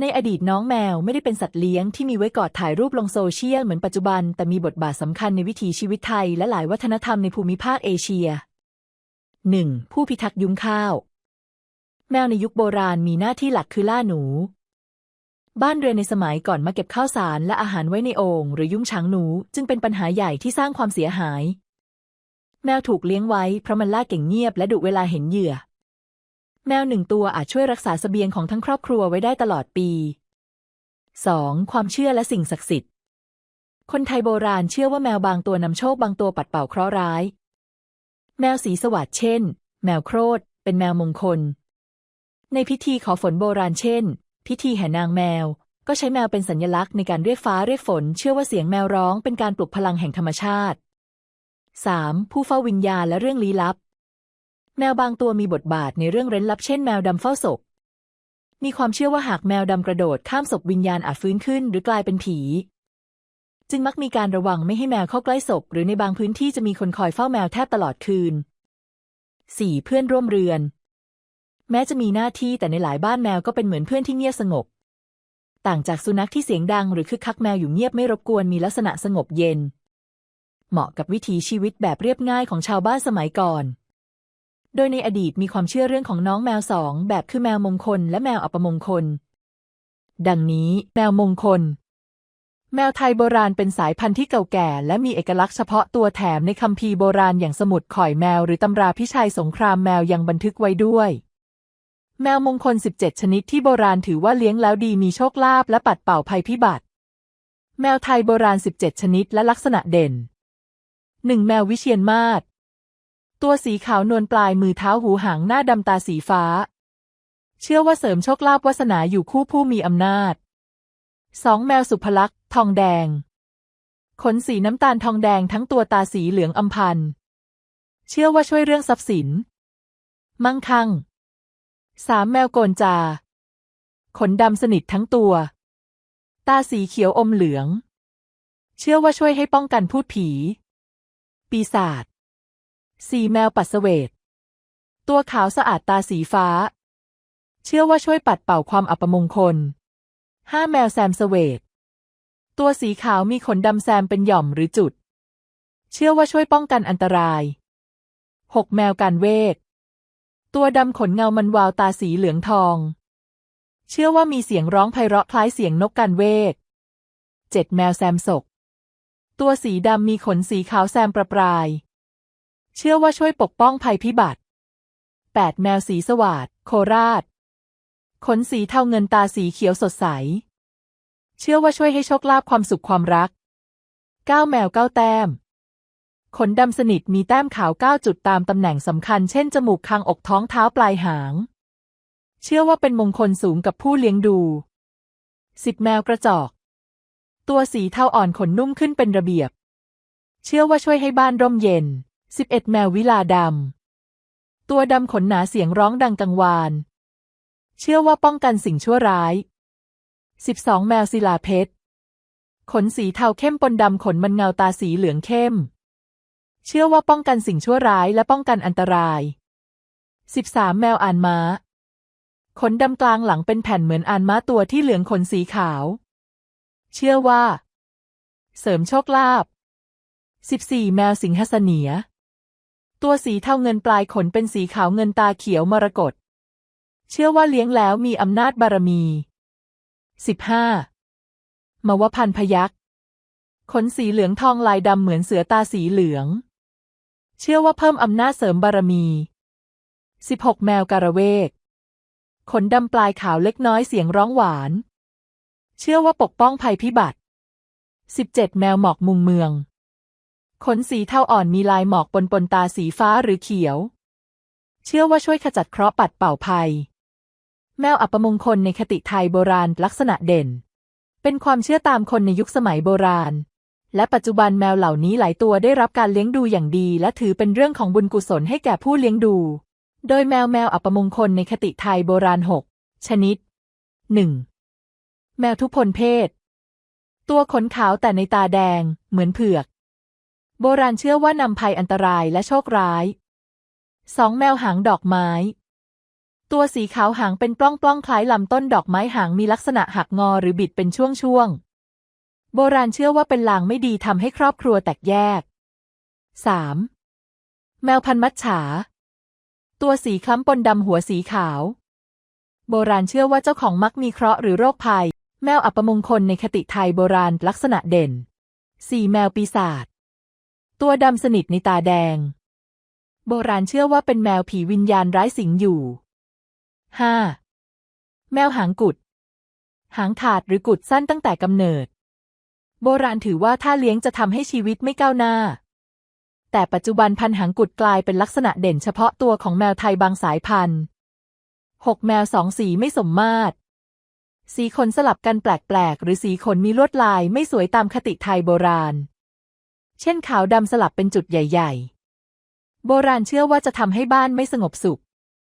ในอดีตน้องแมวไม่ได้เป็นสัตว์เลี้ยงที่มีไว้กอดถ่ายรูปลงโซเชียลเหมือนปัจจุบัน แต่มีบทบาทสำคัญในวิถีชีวิตไทย และหลายวัฒนธรรมในภูมิภาคเอเชีย 1. ผู้พิทักษ์ยุ้งข้าว แมวในยุคโบราณมีหน้าที่หลักคือล่าหนู บ้านเรือนในสมัยก่อนมาเก็บข้าวสารและอาหารไว้ในโอ่งหรือยุ้งฉางหนูจึงเป็นปัญหาใหญ่ที่สร้างความเสียหาย แมวถูกเลี้ยงไว้เพราะมันล่าเก่งเงียบและดุเวลาเห็นเหยื่อ แมวหนึ่งตัวอาจช่วยรักษาสเสบียงของทั้งครอบครัวไว้ได้ตลอดปี 2. ความเชื่อและสิ่งศักดิ์สิทธิ์ คนไทยโบราณเชื่อว่าแมวบางตัวนำโชคบางตัวปัดเป่าเคราะห์ร้าย แมวสีสวัสดเช่น แมวโครดเป็นแมวมงคล ในพิธีขอฝนโบราณเช่น พิธีแห่นางแมว ก็ใช้แมวเป็นสัญลักษณ์ในการเรียกฟ้าเรียกฝน เชื่อว่าเสียงแมวร้องเป็นการปลุกพลังแห่งธรรมชาติ 3. ผู้เฝ้าวิญญาณและเรื่องลี้ลับ แมวบางตัวมีบทบาทในเรื่องเร้นลับเช่นแมวดำเฝ้าศพ มีความเชื่อว่าหากแมวดำกระโดดข้ามศพวิญญาณอาจฟื้นขึ้นหรือกลายเป็นผี จึงมักมีการระวังไม่ให้แมวเข้าใกล้ศพ หรือในบางพื้นที่จะมีคนคอยเฝ้าแมวแทบตลอดคืน 4. เพื่อนร่วมเรือน แม้จะมีหน้าที่แต่ในหลายบ้านแมวก็เป็นเหมือนเพื่อนที่เงียบสงบ ต่างจากสุนัขที่เสียงดังหรือคึกคักแมวอยู่เงียบไม่รบกวนมีลักษณะสงบเย็น เหมาะกับวิถีชีวิตแบบเรียบง่ายของชาวบ้านสมัยก่อน โดยในอดีตมีความเชื่อเรื่องของน้องแมวสองแบบคือแมวมงคลและแมวอัปมงคล ดังนี้แมวมงคล แมวไทยโบราณเป็นสายพันธุ์ที่เก่าแก่และมีเอกลักษณ์เฉพาะตัวแถมในคัมภีร์โบราณอย่างสมุดข่อยแมวหรือตำราพิชัยสงครามแมวยังบันทึกไว้ด้วย แมวมงคล 17 ชนิดที่โบราณถือว่าเลี้ยงแล้วดีมีโชคลาภและปัดเป่าภัยพิบัติ แมวไทยโบราณ 17 ชนิดและลักษณะเด่น 1. แมววิเชียนมาศ ตัวสีขาวนวลปลายมือเท้าหูหางหน้าดำตาสีฟ้า เชื่อว่าเสริมโชคลาภวาสนาอยู่คู่ผู้มีอำนาจ 2. แมวสุภลักษณ์ทองแดง ขนสีน้ำตาลทองแดงทั้งตัวตาสีเหลืองอำพัน เชื่อว่าช่วยเรื่องทรัพย์สิน มั่งคั่ง 3. แมวโกนจา ขนดำสนิททั้งตัว ตาสีเขียวอมเหลือง เชื่อว่าช่วยให้ป้องกันพูดผี ปีศาจ 4. แมวปัสเวตตัวขาวสะอาดตาสีฟ้า เชื่อว่าช่วยปัดเป่าความอัปมงคล 5. แมวแซมสเวตตัวสีขาวมีขนดำแซมเป็นหย่อมหรือจุด เชื่อว่าช่วยป้องกันอันตราย 6. แมวการเวทตัวดำขนเงามันวาวตาสีเหลืองทอง เชื่อว่ามีเสียงร้องไพเราะคล้ายเสียงนกการเวท 7. แมวแซมศก ตัวสีดำมีขนสีขาวแซมประปราย เชื่อว่าช่วยปกป้องภัยพิบัติ 8. แมวสีสวัสดโคราช ขนสีเทาเงินตาสีเขียวสดใส เชื่อว่าช่วยให้โชคลาภความสุขความรัก 9. แมวเก้าแต้ม ขนดำสนิทมีแต้มขาว 9 จุดตามตำแหน่งสำคัญเช่นจมูกคางอกท้องเท้าปลายหาง เชื่อว่าเป็นมงคลสูงกับผู้เลี้ยงดู 10. แมวกระจอก ตัวสีเทาอ่อนขนนุ่มขึ้นเป็นระเบียบ เชื่อว่าช่วยให้บ้านร่มเย็น 11. แมววิลาดำ ตัวดำขนหนาเสียงร้องดังกังวาน เชื่อว่าป้องกันสิ่งชั่วร้าย 12. แมวศิลาเพชร ขนสีเทาเข้มปนดำขนมันเงาตาสีเหลืองเข้ม เชื่อว่าป้องกันสิ่งชั่วร้ายและป้องกันอันตราย 13. แมวอ่านม้า ขนดำกลางหลังเป็นแผ่นเหมือนอ่านม้าตัวที่เหลืองขนสีขาว เชื่อว่า เสริมโชคลาภ 14. แมวสิงหเสนีย ตัวสีเทาเงินปลายขนเป็นสีขาวเงินตาเขียวมรกตเชื่อว่าเลี้ยงแล้วมีอำนาจบารมี 15. มวพันพยักษ์ขนสีเหลืองทองลายดำเหมือนเสือตาสีเหลือง เชื่อว่าเพิ่มอำนาจเสริมบารมี 16. แมวการะเวก ขนดำปลายขาวเล็กน้อยเสียงร้องหวาน เชื่อว่าปกป้องภัยพิบัติ 17. แมวหมอกมุงเมือง ขนสีเทาอ่อนมีลายหมอกปนปนตาสีฟ้าหรือเขียว เชื่อว่าช่วยขจัดเคราะห์ปัดเป่าภัย แมวอัปมงคลในคติไทยโบราณลักษณะเด่น เป็นความเชื่อตามคนในยุคสมัยโบราณ และปัจจุบันแมวเหล่านี้หลายตัวได้รับการเลี้ยงดูอย่างดี และถือเป็นเรื่องของบุญกุศลให้แก่ผู้เลี้ยงดู โดยแมวแมวอัปมงคลในคติไทยโบราณ 6 ชนิด 1. แมวทุพพลเพศ ตัวขนขาวแต่ในตาแดง เหมือนเผือก โบราณเชื่อว่านำภัยอันตรายและโชคร้าย 2. แมวหางดอกไม้ ตัวสีขาวหางเป็นปล้องปล้องคล้ายลำต้นดอกไม้หางมีลักษณะหักงอหรือบิดเป็นช่วงๆโบราณเชื่อว่าเป็นลางไม่ดีทำให้ครอบครัวแตกแยก 3. แมวพันมัจฉา ตัวสีคล้ำปนดำหัวสีขาว โบราณเชื่อว่าเจ้าของมักมีเคราะห์หรือโรคภัย แมวอัปมงคลในคติไทยโบราณลักษณะเด่น 4. แมวปีศาจ ตัวดำสนิทในตาแดง โบราณเชื่อว่าเป็นแมวผีวิญญาณร้ายสิงอยู่ 5. แมวหางกุด หางขาดหรือกุดสั้นตั้งแต่กำเนิด โบราณถือว่าถ้าเลี้ยงจะทำให้ชีวิตไม่ก้าวหน้า แต่ปัจจุบันพันหางกุดกลายเป็นลักษณะเด่นเฉพาะตัวของแมวไทยบางสายพันธุ์ 6. แมวสองสีไม่สมมาตรสีขนสลับกันแปลกๆ หรือสีขนมีลวดลายไม่สวยตามคติไทยโบราณ เช่นขาวดำสลับเป็นจุดใหญ่ ๆ โบราณเชื่อว่าจะทำให้บ้านไม่สงบสุข